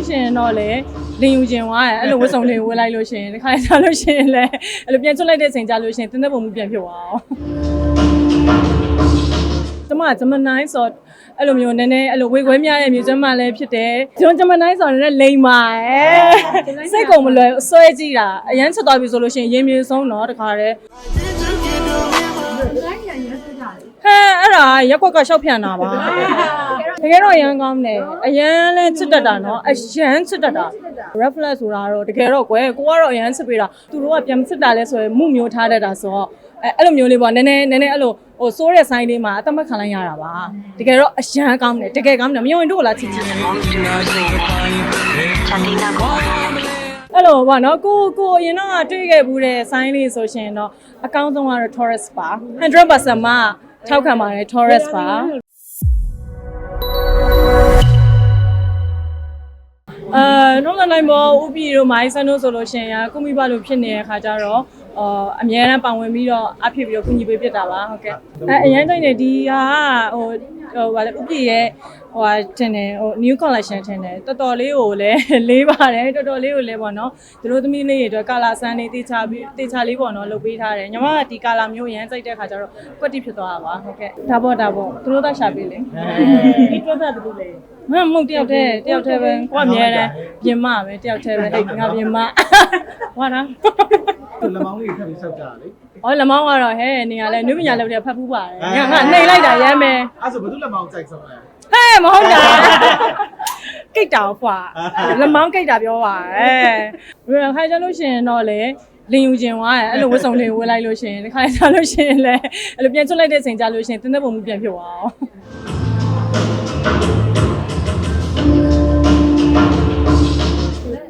လို့ရှိရင်တော့လေလင်ယူခြင်းွားရအဲ့လိုဝတ်စုံတွေဝတ်လိုက်လို့ရှိရင်ဒီခါကျလို့ရှိရင်လည်းအဲ့လိုပြန်ချွတ်လိုက်တဲ့အချိန်ကျလို့ရှိရင်တင်းတဲ့ပုံမှုပြန်ဖြစ်သွားအောင်ကျမဂျမနိုင်ဆိုအဲ့လိုမျိုးနည်းနည်းအဲ့လိုဝေခွဲများတဲ့မျိုးကျမလည်းဖြစ်တယ်ကျွန်တော်ဂျမနိုင်ဆိုတော့လည်းလိမ်ပါရဲ့စိတ်ကုန်မလွယ်အစွဲကြည့်တာအရန်ချက်သွားပြီဆိုလို့ရှိရင်ရင်မြေဆုံးတော့တခါတည်းဟဲအဲ့ဒါရက်ကွက်ကရှောက်ပြန်တာပါ တကယ်တော့အရန်ကောင်းတယ်အရန်လဲချစ်တတ်တာနော်အရန်ချစ်တတ်တာ reflex ဆိုတာတော့တကယ်တော့ကွယ်ကိုကတော့အရန်ချစ်ပေးတာသူတို့ကပြန်မချစ်တာလဲဆိုရင်မှုမျိုးထားတတ်တာဆိုတော့အဲအဲ့လိုမျိုးလေးပေါ့နည်းနည်းနည်းနည်းအဲ့လိုဟိုစိုးတဲ့ဆိုင်လေးမှာအသက်မခံလိုက်ရတာပါတကယ်တော့အရန်ကောင်းတယ်တကယ်ကောင်းတယ်မယုံရင်တို့ကလားချစ်ချစ်အဲ့လိုပေါ့နော်ကိုကိုအရင်တော့တွေ့ခဲ့ဘူးတဲ့ဆိုင်းလေးဆိုရှင်တော့အကောင်းဆုံးကတော့ Taurus ပါ100%မှထောက်ခံပါတယ် Taurus ပါ အာတော့လည်းနိုင်မောဥပီတို့မိုင်းဆန်တို့ဆိုလို့ရှင်ရကုမိဘလို့ဖြစ်နေတဲ့ခါကျတော့ အော်အများအားပါဝင်ပြီးတော့အဖြစ်ပြီးတော့ကုညီပေးဖြစ်တာပါဟုတ်ကဲ့အဲအရင်တိုင်းနေဒီဟာဟိုဟိုဗာလေဥပီရဲ့ဟိုဟာတင်တယ်ဟို new collection တင်တယ်တော်တော်လေးကိုလည်းလေးပါတယ်တော်တော်လေးကိုလည်းပေါ့နော်သူတို့သမီးလေးတွေအတွက်ကာလာဆန်းလေးတေချာပြီးတေချာလေးပေါ့နော်လုပ်ပေးထားတယ်ညီမကဒီကာလာမျိုးရမ်းစိတ်တဲ့ခါကျတော့ကွက်တိဖြစ်သွားတာပါဟုတ်ကဲ့ဒါပေါ့ဒါပေါ့သူတို့သာရှာပေးလေဒီတော့တာတူလေမမဟုတ်တယောက်တည်းတယောက်တည်းပဲကိုကအမြဲတမ်းပြင်မပဲတယောက်တည်းပဲအဲ့ငါပြင်မဟောတာလ က်မောင်းလေးထပ်ပြီးဆောက်ကြတာလေ။အော်လမောင်းကတော့ဟဲ့နေရာလဲနုပညာလုပ်တဲ့ဖတ်ဖူးပါတယ်။ငါငါနှိမ်လိုက်တာရမ်းမယ်အဲ့ဆိုဘယ်သူလက်မောင်းကြိုက်ဆုံးလဲ။ဟဲ့မဟုတ်တာ။ကိတ်တာဖွာလမောင်းကိတ်တာပြောပါရဲ့။ဘယ်ခါကြလို့ရှိရင်တော့လေလင်ယူခြင်းွားရအဲ့လိုဝတ်စုံတွေဝတ်လိုက်လို့ရှိရင်ဒီခါကြလို့ရှိရင်လည်းအဲ့လိုပြန်ချွတ်လိုက်တဲ့အချိန်ကျလို့ရှိရင်တင်းတဲ့ပုံမှုပြန်ဖြစ်သွားအောင်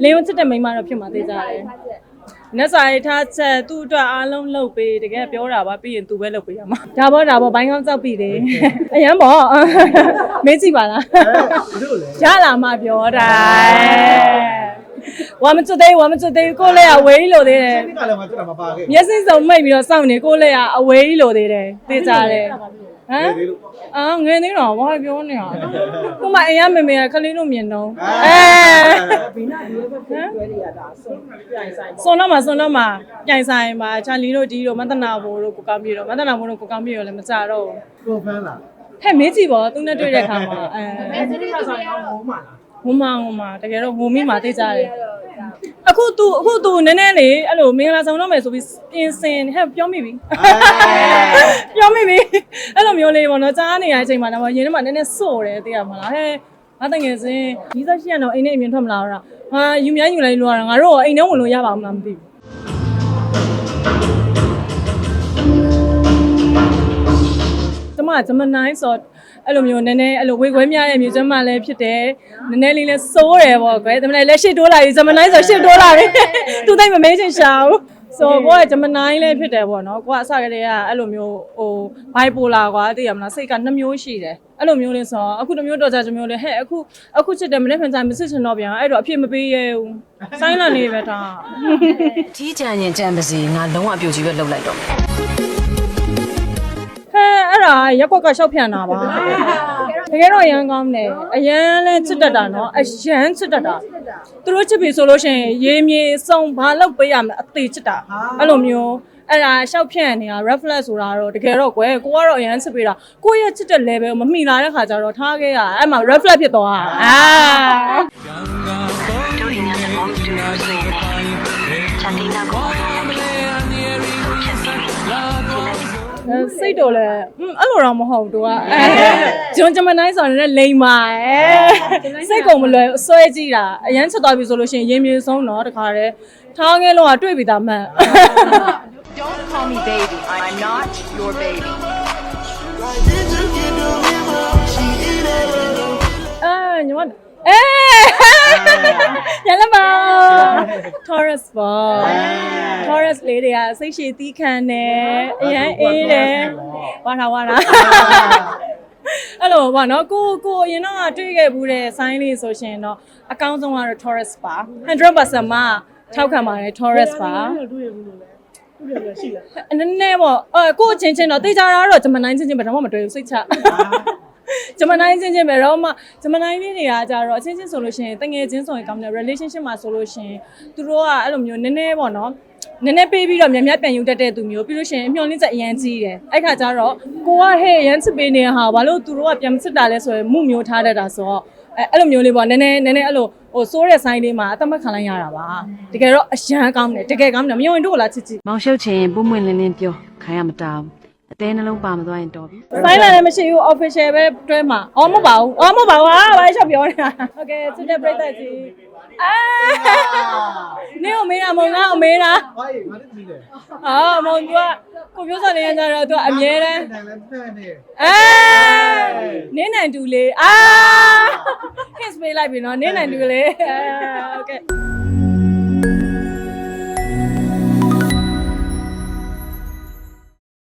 လင်ယူချစ်တဲ့မိန်းမတော့ဖြစ်မှာသိကြတယ်။ နက်စာရေးထားချက်သူ့အတွက်အားလုံးလုပ်ပေးတကယ်ပြောတာပါပြီးရင်သူပဲလုပ်ပေးရမှာဒါပေါ့ဒါပေါ့ဘိုင်းကောင်းစောက်ပြီလေအရန်ပေါ့မေးကြည့်ပါလားဘယ်သူလဲရလာမှပြောတာဝါမကျွတ်သေးဝါမကျွတ်သေးကိုလည်းအဝေးလို့သေးတယ်ဒီကလည်းမကျွန်တော်မပါခဲ့မျက်စိစုံမိတ်ပြီးတော့စောင့်နေကိုလည်းအဝေးလို့သေးတယ်သိကြတယ် ဟမ်အာငယ်သေးတော့ဘာပြောနေတာကိုမအိမ်ရမေမေကခလေးတို့မြင်တော့အဲဘီနာဒီလိုပဲပြောရတာဆုံးပြိုင်ဆိုင်စွန်တော့မှာစွန်တော့မှာပြိုင်ဆိုင်မှာချာလီတို့ဒီတို့မန္တနာဘိုတို့ကိုကောင်းပြေတော့မန္တနာဘိုတို့ကိုကောင်းပြေရောလည်းမကြတော့ဘူးကိုဖန်းလားဟဲ့မေးကြည့်ပေါ့သူနဲ့တွေ့တဲ့ခါမှာအဲဒီကဆိုင်အောင်ဟောမှာလား ဟိုမှာဟိုမှာတကယ်တော့ဟိုမိမှာသိကြတယ်အခု तू အခု तू နည်းနည်းလေးအဲ့လိုမင်္ဂလာဆောင်တော့မယ်ဆိုပြီးပြင်ဆင်ဟဲ့ပြောမိပြီပြောမိပြီအဲ့လိုမျိုးလေးပေါ့နော်ကြားနေရတဲ့အချိန်မှာတော့ရင်ထဲမှာနည်းနည်းစို့တယ်သိရမလားဟဲ့ငါတငယ်ချင်းဒီသက်ရှိရတော့အိမ်နဲ့အမြင်ထွက်မလာတော့ဟာယူများယူလိုက်လို့ရတာငါတို့အိမ်ထဲဝင်လို့ရပါမလားမသိဘူး ဂျမနိုင်ဆိုအဲ့လိုမျိုးနည်းနည်းအဲ့လိုဝေခွဲများတဲ့မျိုးကျမလည်းဖြစ်တယ်နည်းနည်းလေးလဲစိုးတယ်ပေါ့ကွယ်ဒါပေမဲ့လက်ရှိတိုးလာပြီဂျမနိုင်ဆိုရှစ်တိုးလာပြီသူသိမမေးချင်ရှာဘူးဆိုကိုကဂျမနိုင်လည်းဖြစ်တယ်ပေါ့နော်ကိုကအစကတည်းကအဲ့လိုမျိုးဟိုဘိုင်ပိုလာကွာသိရမလားစိတ်ကနှစ်မျိုးရှိတယ်အဲ့လိုမျိုးလေးဆိုတော့အခုတစ်မျိုးတော့ကြတစ်မျိုးလေးဟဲ့အခုအခုချစ်တယ်မနေ့ဖန်ကြမစစ်ချင်တော့ပြန်အဲ့တော့အဖြစ်မပေးရဲဘူးဆိုင်းလာနေပဲဒါကြီးကြံရင်ကြံပါစေငါလုံးဝအပြိုကြီးပဲလှုပ်လိုက်တော့ မယ်ဟဲအဲ့ဒါရက်ကွက်ကရှောက်ပြန်တာပါတကယ်တော့အရန်ကောင်းတယ်အရန်လဲချစ်တတ်တာနော်အရန်ချစ်တတ်တာသူတို့ချစ်ပြီဆိုလို့ရှိရင်ရေမြေစုံဘာလို့ပေးရမလဲအသေးချစ်တာအဲ့လိုမျိုးအဲ့ဒါရှောက်ဖြန့်နေတာ reflex ဆိုတာတော့တကယ်တော့ကွယ်ကိုကတော့အရန်ချစ်ပေးတာကိုယ့်ရဲ့ချစ်တဲ့ level ကိုမမိလာတဲ့ခါကျတော့ထားခဲ့ရအဲ့မှာ reflex ဖြစ်သွားတာအာတို့ဒီနေ့ကမောင်တူလို့ဆိုရင်ချန်တီနာကိုချက်ပြီးအဲ စိတ်တော့လဲอืมအဲ့လိုတော့မဟုတ်ဘူးသူကအဲဂျွန်ဂျမနိုင်ဆိုတော့လည်းလိမ်ပါရဲ့စိတ်ကုန်မလွယ်အစွဲကြည့်တာအရန်ချက်သွားပြီဆိုလို့ရှိရင်ရင်မြေဆုံးတော့တခါတည်းထားငယ်လုံးကတွေ့ပြီသားမှန် Don't call me baby. I'm not your baby. အဲညီမအဲရလမ Taurus ပါ Taurus လေးတွေကစိတ်ရှည်သီးခံတယ်အရန်အေးတယ်ဝါတာဝါတာအဲ့လိုပါနော်ကိုကိုအရင်တော့တွေ့ခဲ့ဘူးတဲ့ဆိုင်းလေးဆိုရှင်တော့အကောင်းဆုံးကတော့ Taurus ပါ100%မှထောက်ခံပါတယ် Taurus ပါတွေ့ရဘူးလို့လဲတွေ့ရရှိလားနည်းနည်းပေါ့အဲကိုအချင်းချင်းတော့တေချာတာကတော့ဂျမနိုင်ချင်းချင်းဘယ်တော့မှမတွေ့ဘူးစိတ်ချဂျမနိုင်ချင်းချင်းပဲတော့မှဂျမနိုင်လေးတွေကကြတော့အချင်းချင်းဆိုလို့ရှိရင်တငယ်ချင်းဆိုရင်ကောင်းတယ် relationship မှာဆိုလို့ရှိရင်သူတို့ကအဲ့လိုမျိုးနည်းနည်းပေါ့နော် နည်းနည်းပေးပြီးတော့များများပြန်ယူတတ်တဲ့သူမျိုးပြီးလို့ရှိရင်အမျော်လင့်ချက်အရန်ကြီးတယ်အဲ့ခါကျတော့ကိုကဟဲ့ရန်စစ်ပေးနေဟာဘာလို့သူတို့ကပြန်မစစ်တာလဲဆိုရင်မှုမျိုးထားတတ်တာဆိုတော့အဲအဲ့လိုမျိုးလေးပေါ့နည်းနည်းနည်းနည်းအဲ့လိုဟိုစိုးတဲ့ဆိုင်လေးမှာအသက်မခံလိုက်ရတာပါတကယ်တော့အရန်ကောင်းတယ်တကယ်ကောင်းတယ်မယုံရင်တို့လားချစ်ချစ်မောင်ရှုပ်ချင်ပုံမှန်လင်းလင်းပြောခိုင်းရမတာဘူးအသေးနှလုံးပါမသွားရင်တော်ပြီဆိုင်လာလည်းမရှိဘူး official ပဲတွဲမှာအော်မဟုတ်ပါဘူးအော်မဟုတ်ပါဘူးဟာဘာရှော့ပြောနေတာဟုတ်ကဲ့ချစ်တဲ့ပြိတ္တကြီး အဲနင်းကိုမေးတာမုံငါ့ကိုမေးတာဘာကြီးငါတို့ကြည့်တယ်အာမုံသူကကိုပြောဆောင်နေရကြတော့သူကအမြဲတမ်းနိုင်လဲဖန်နေအဲနင်းနိုင်တူလေးအာ kiss ပေးလိုက်ပြီနော်နင်းနိုင်တူလေးအဲ okay